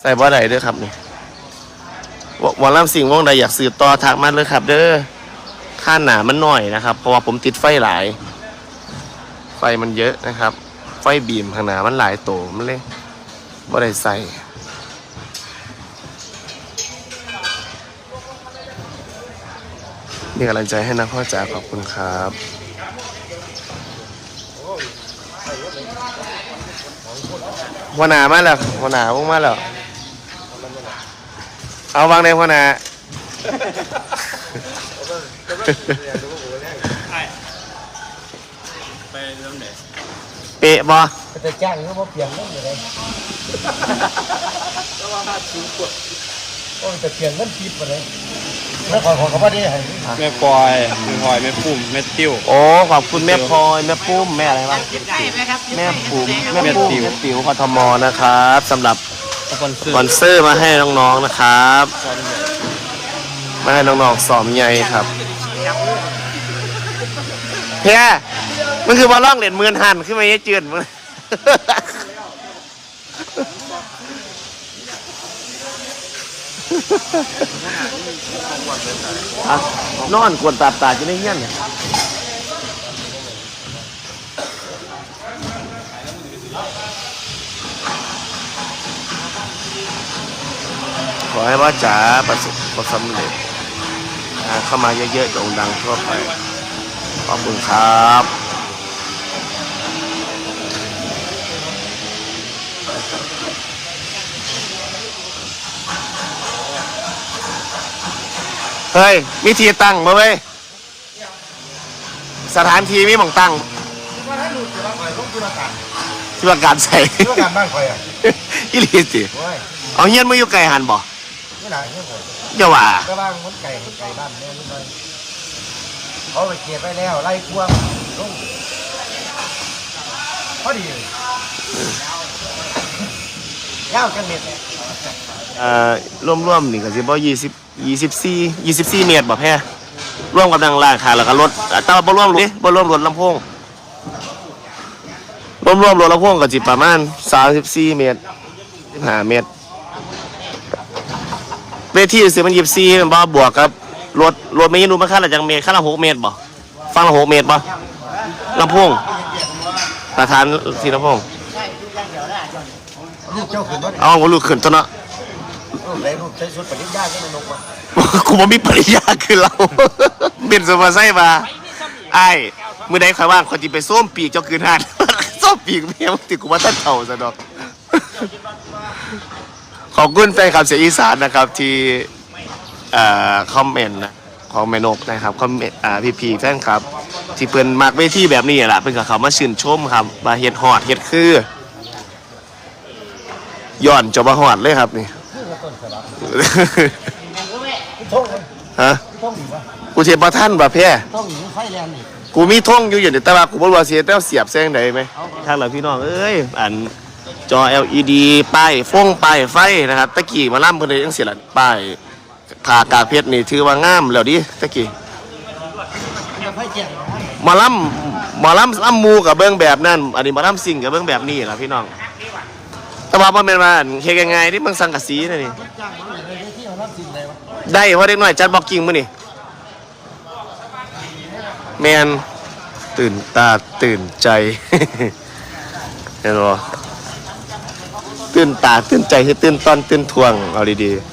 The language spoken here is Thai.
ใส่บ่ได้เด้อครับนี่ววอลลัมสิ่งวงใดอยากสืบต่อทักมาเลยครับ เด้อค่าหนามันหน่อยนะครับ เพราะว่าผมติดไฟหลาย ไฟมันเยอะนะครับ ไฟบีมข้างหน้ามันหลายโตมันเลยบ่ได้ใส่มีกำลังใจให้นะพ่อจ๋าขอบคุณครับหัวหนามาแล้วหัวหน้าวงมาแล้ว เอาวางในหัวหน้าไปเริ่มไหนเป๊ะบ่แต่จ้างเขาบ่เปลี่ยนเงินอยู่เลยโอ้ยแต่เปลี่ยนเงินทิปมาเลยแล้วขอขอเขาบ่ได้ให้แม่ปอยแม่พลอยแม่ปุ่มแม่ติ้วโอ้ขอบคุณแม่พลอยแม่ปุ้มแม่อะไรวะได้ไหมครับแม่ปุ๋มแม่แม่ปุ้มติ๋วแม่ติ๋วกทมนะครับสำหรับ สปอนเซอสปอนร์เซอร์มาให้น้องๆนะครับ มาให้น้องๆสอมใหญ่ครับเฮียมันคือว่าล่องเหรียญหมื่นหันขึ้นมาเยอะเจือนมึงอะนอนกวนตาตาจะได้เงี้ยนเนี่ย อให้ว่าจ๋าประสบความสำเร็จอ่าเข้ามาเยอะๆโด่งดังทั่วไป ขอบคุณครับเฮ้ยวิธีตั้งมาเว้ยสถานที่มีหมองตั้งว่าถ้าหลุดจะรับไปลงธุรการที่ว่าการใส่ธุรการบ้านใครอะอีหลีสิโอ้ยเอาเฮียนมาอยู่ไกลหันบ่นี่ หนาเนี่ยผมอย่าว่าก็บ้างมันไก่ไก่บ้านเนี่ยนิดหน่อยเขาไปเก็บไปแล้วไล่กวางลงพอดียาวกันเม็ดเนี่ยเอ่อร่วมๆนี่ก็สิบ่ยี่สิบยี่สิบสี่ยี่สิบสี่เมตรบ่แพ้ร่วมกับดังราคาแล้วก็รถแต่ว่าบ่ร่วมรถบ่ร่วมรถลำโพงร่วมรวมรถลำโพงก็สิประมาณสามสิบสี่เมตรสิบห้าเมตร เวทีสิมันยี่สิบสี่มันบ่บวกกับรถรถไม่ยินดูมันคันละจังเมตรคันละหกเมตรบ่ฟังละหกเมตรบ่ลำโพงประธานสีลำโพงลูกเจ้าขึ้นรถเอาบ่ลูกขึ้นตัวเนาะลูกไหนลูกใช้ชุดปฏิญญาก็ไม่นกว่ะกูบ่มีปริญญาคือเราเบนสมาไซมาไอ้ายมือใดข่อยว่างคนจิไปส้มปีกเจ้าคืนหาดส้มปีกเมียมันติกูว่าท่านเท่าซะดอก ขอบคุณแฟนคลับเสียงอีสานนะครับที่เอ่อคอมเมนต์นะของแมนกนะครับคอมเมนต์อ่าพี่พีแฟนครับ ที่เพิ่นมักเวทีแบบนี้แหละเพิ่นก็เขามาชื่นชมครับว่าเฮ็ดฮอดเฮ็ดคือย้อนจะมาฮอดเลยครับนี่ ท่องฮะท่องหนีวะกูเทียบท่านบ่แพ้ ท่องหนีไฟแรงนี่กูมีท่งอยู่อย่างเดียวแต่ว่ากูบ่รู้ว่าเสียแต่ว่าเสียบแซงใดไหมทางเราพี่น้องเอ้ย อัน จอ LED ป้ายฟงป้ายไฟนะครับตะกี้มาล่ำเพิ่นเลยจังซี่ล่ะป้ายผ่ากากเพชรนี่ถือว่างามแล้วดิตะกี้มาล่ำมาล่ำล่ำมูกับเบิ้องแบบนั้นอันนี้มาล่ำสิ่งกับเบิ้องแบบนี้ละพี่น้องแต่ว่าบ่แม่นว่าอันเฮ็ดยังไงที่เบิ่งสังกะสีนั่นนี่นี่ได้เพราะเด็กน้อยจัดบอกกิ้งมื้อนี่แมนตื่นตาตื่นใจเห็นบ่ ตื่นตาตื่นใจให้ตื่นตอนตื่นทวงเอาดีๆ